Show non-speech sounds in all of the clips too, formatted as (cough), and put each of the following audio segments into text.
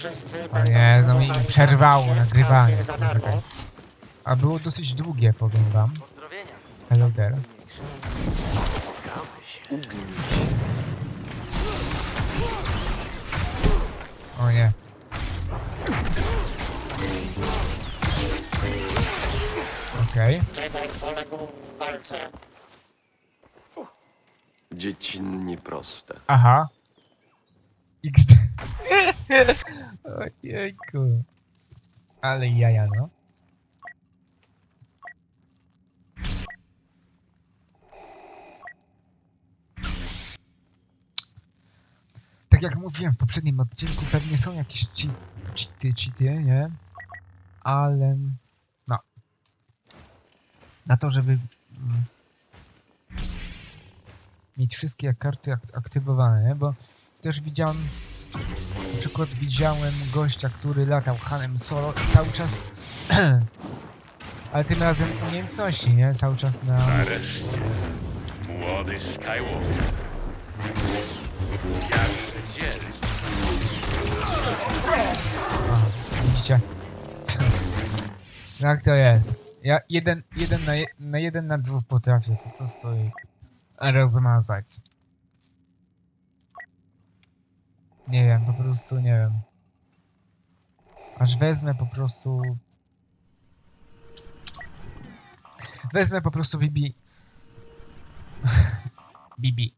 Wszyscy O nie, no mi przerwało się nagrywanie. całkiem za darmo. A było dosyć długie, powiem wam. Pozdrowienia. Hello there. O nie. Okej. Poległ. Dziecinnie proste. Aha. XD. (laughs) Ojejku. Ale jaja, no. Tak jak mówiłem w poprzednim odcinku, pewnie są jakieś cheat, cheaty, cheaty, nie? Ale... No. Na to, żeby... mm, mieć wszystkie karty ak aktywowane, bo też widziałem, na przykład widziałem gościa, który latał Hanem Solo i cały czas, (clears throat) ale tym razem umiejętności, nie? Cały czas na... Nareszcie. Młody Skywalker. Dzielny. Widzicie? (laughs) Jak to jest? Ja jeden, jeden na, je, na jeden na dwóch potrafię po prostu ich rozmazać. Nie wiem, po prostu nie wiem. Aż wezmę po prostu... Wezmę po prostu Bibi... (laughs) Bibi...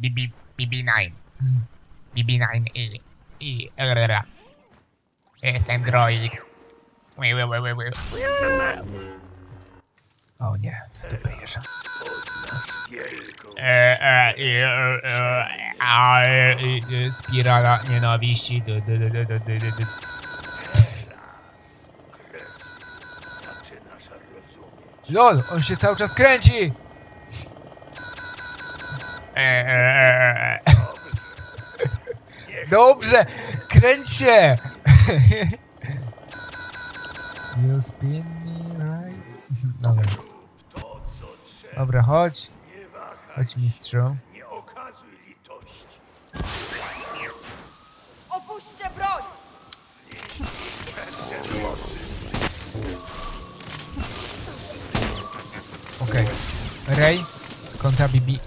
Bibi... BB9. BB9 i... i... rrra. Jestem droid. O nie, to jeżdżę. E, e, e, e, e, a, e, e, Spirala nienawiści. Du, du, du, du, du. LOL, on się cały czas kręci! E, e, e, e. (laughs) Dobrze, kręć się! You spin me right. Dobra, chodź. Chodź mistrzu. Nie okazuj litości. Opuśćcie broń! Okej. Ray, kontra Bibi.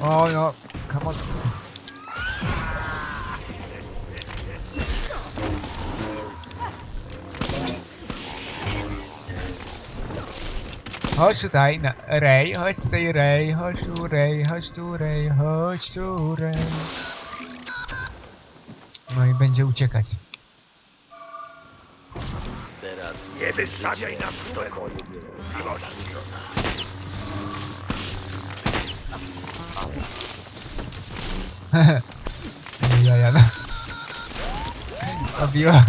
O no, come on. Chodź tutaj, na Ray, chodź tutaj Ray, chodź tu Ray, chodź tu Ray, chodź tu Ray. No i będzie uciekać. Teraz Nie wystawiaj nam. Młoda strona. Ja, ja, no. Obiła.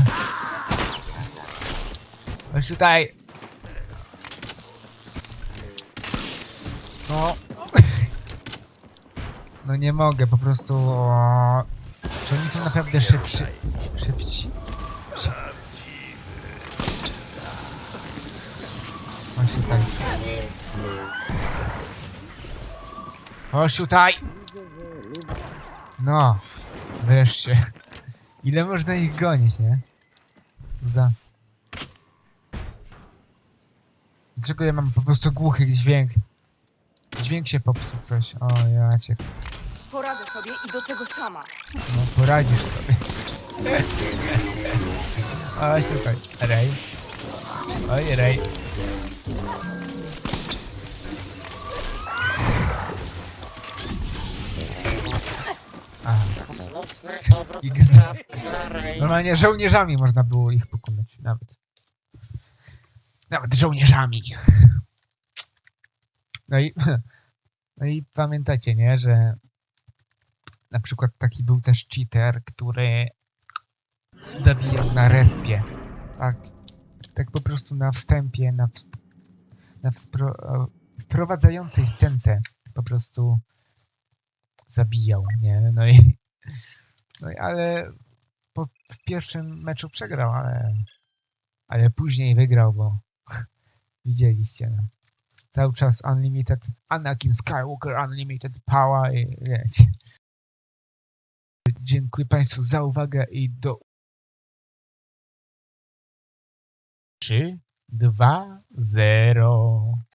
Chodź tutaj. No. No nie mogę, po prostu... O... Czy oni są naprawdę szybszy? Szybci? Szyb... Chodź tutaj. Chodź tutaj! No, wreszcie. Ile można ich gonić, nie? Za. Dlaczego ja mam po prostu głuchy dźwięk? Dźwięk się popsuł coś. O, ja cię. Sobie i do tego sama. No, poradzisz sobie. O, słuchaj. Rej. Oj, Rej. Normalnie żołnierzami można było ich pokonać. Nawet. Nawet żołnierzami. No i, (laughs) no i pamiętacie, nie, że na przykład taki był też cheater, który zabijał na respie. Tak, tak po prostu na wstępie, na, ws- na wspro, wprowadzającej scence po prostu zabijał, nie? No i, no i ale po, w pierwszym meczu przegrał, ale, ale później wygrał, bo (laughs) widzieliście. No. cały czas Unlimited, Anakin Skywalker Unlimited Power i wiecie. Dziękuję Państwu za uwagę i do 3, 2, 0.